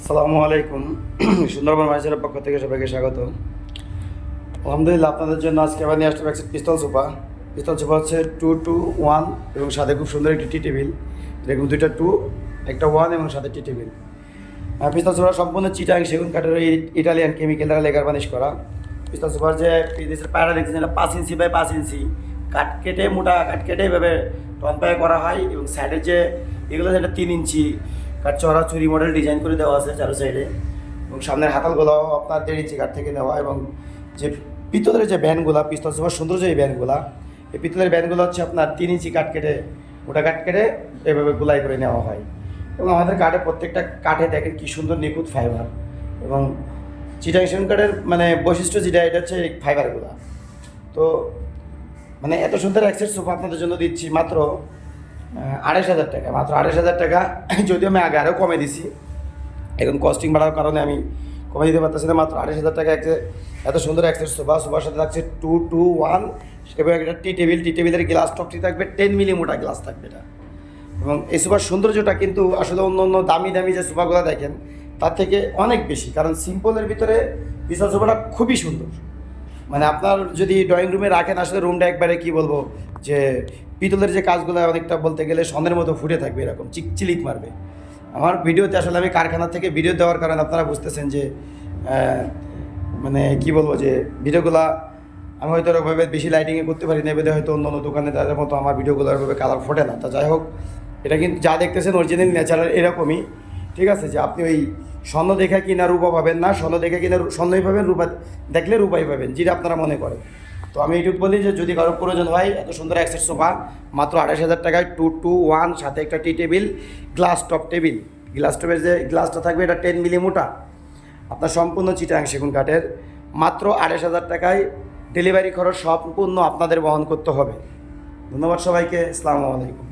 আসসালামু আলাইকুম। সুন্দরবন মাইসের পক্ষ থেকে সবাইকে স্বাগত। আলহামদুলিল্লাহ, আপনাদের জন্য আজকে আবার নিয়ে একটা পিস্তল সোফা। পিস্তল সোফা হচ্ছে টু টু ওয়ান এবং সাথে খুব সুন্দর একটি টি টেবিল। এরকম দুইটা টু একটা ওয়ান এবং সাথে টি টেবিল। পিস্তল সোফা সম্পূর্ণ চিটাং সেগুন কাঠের এই ইটালিয়ান কেমিক্যাল দ্বারা লেগার বানিশ করা। পিস্তল সোফার যে পায়রা দেখছেন এটা পাঁচ ইঞ্চি বাই পাঁচ ইঞ্চি। কাঠ কেটে মোটা, কাঠ কেটে এভাবে টন পায়ে করা হয় এবং সাইডের যে এগুলো যেটা তিন ইঞ্চি। কাঠ চড়া চুরি মডেল ডিজাইন করে দেওয়া আছে চারো সাইডে। এবং সামনের হাতালগুলোও আপনার দেড় ইঞ্চি কাঠ থেকে নেওয়া এবং যে পিতলের যে ব্যানগুলা পিস্তল সোফার সুন্দর যে ব্যানগুলা এই পিতলের ব্যানগুলো হচ্ছে আপনার তিন ইঞ্চি কাঠ কেটে মোটা কাঠ কেটে এভাবে গোলাই করে নেওয়া হয়। এবং আমাদের কাঠে প্রত্যেকটা কাঠে দেখেন কি সুন্দর নিখুঁত ফাইবার। এবং চিটাং সেগুন কাঠের মানে বৈশিষ্ট্য যেটা, এটা হচ্ছে এই ফাইবারগুলা। তো মানে এত সুন্দর অ্যাক্সেস সোফা আপনাদের জন্য দিচ্ছি, মাত্র আড়াইশ হাজার টাকা, মাত্র আড়াইশ হাজার টাকা। যদিও আমি আগে আরও কমে দিছি। এখন কস্টিং বাড়ার কারণে আমি কমে দিতে পারতেছি না, মাত্র আড়াইশ হাজার টাকা এত সুন্দর অ্যাক্সেস সোফা। সোফার সাথে থাকছে টু টু ওয়ান এবং একটা টি টেবিল টি টেবিলের গ্লাস টপটি থাকবে টেন মিলি মোটা গ্লাস থাকবে এটা। এবং এই সোফার সৌন্দর্যটা কিন্তু আসলে অন্য অন্য দামি দামি যে সোফাগুলো দেখেন, তার থেকে অনেক বেশি। কারণ সিম্পলের ভিতরে বিশাল সোফাটা খুবই সুন্দর। মানে আপনার যদি ড্রয়িং রুমে রাখেন, আসলে রুমটা একবারে কি বলব, যে পিতলের যে কাজগুলো অনেকটা বলতে গেলে সন্ধ্যের মতো ফুটে থাকবে, এরকম চিক চিলিক মারবে। আমার ভিডিওতে আসলে আমি কারখানা থেকে ভিডিও দেওয়ার কারণে আপনারা বুঝতেছেন যে মানে কি বলব যে ভিডিওগুলা আমি হয়তো ওরকমভাবে বেশি লাইটিংয়ে করতে পারি না এবারে হয়তো অন্য অন্য দোকানে তাদের মতো আমার ভিডিওগুলো ওরকমভাবে কালার ফোটে না। তা যাই হোক, এটা কিন্তু যা দেখতেছেন অরিজিনাল ন্যাচারাল এরকমই। ঠিক আছে, যে আপনি ওই স্বর্ণ দেখে কিনা রূপা পাবেন না, স্বর্ণ দেখে কিনা স্বর্ণই পাবেন, রূপা দেখলে রূপাই পাবেন, যেটা আপনারা মনে করেন। তো আমি এইটুকু বলি যে যদি কারোর প্রয়োজন হয়, এত সুন্দর অ্যাক্সেস সোফা মাত্র আঠাশ হাজার টাকায় টু টু ওয়ান সাথে একটা T table glass top table glass টপের যে গ্লাসটা থাকবে, এটা টেন মিলি মোটা আপনার সম্পূর্ণ চিটাং সেগুন কাঠের, মাত্র আড়াইশ হাজার টাকায় ডেলিভারি খরচ সম্পূর্ণ আপনাদের বহন করতে হবে। ধন্যবাদ সবাইকে, আসসালামু আলাইকুম।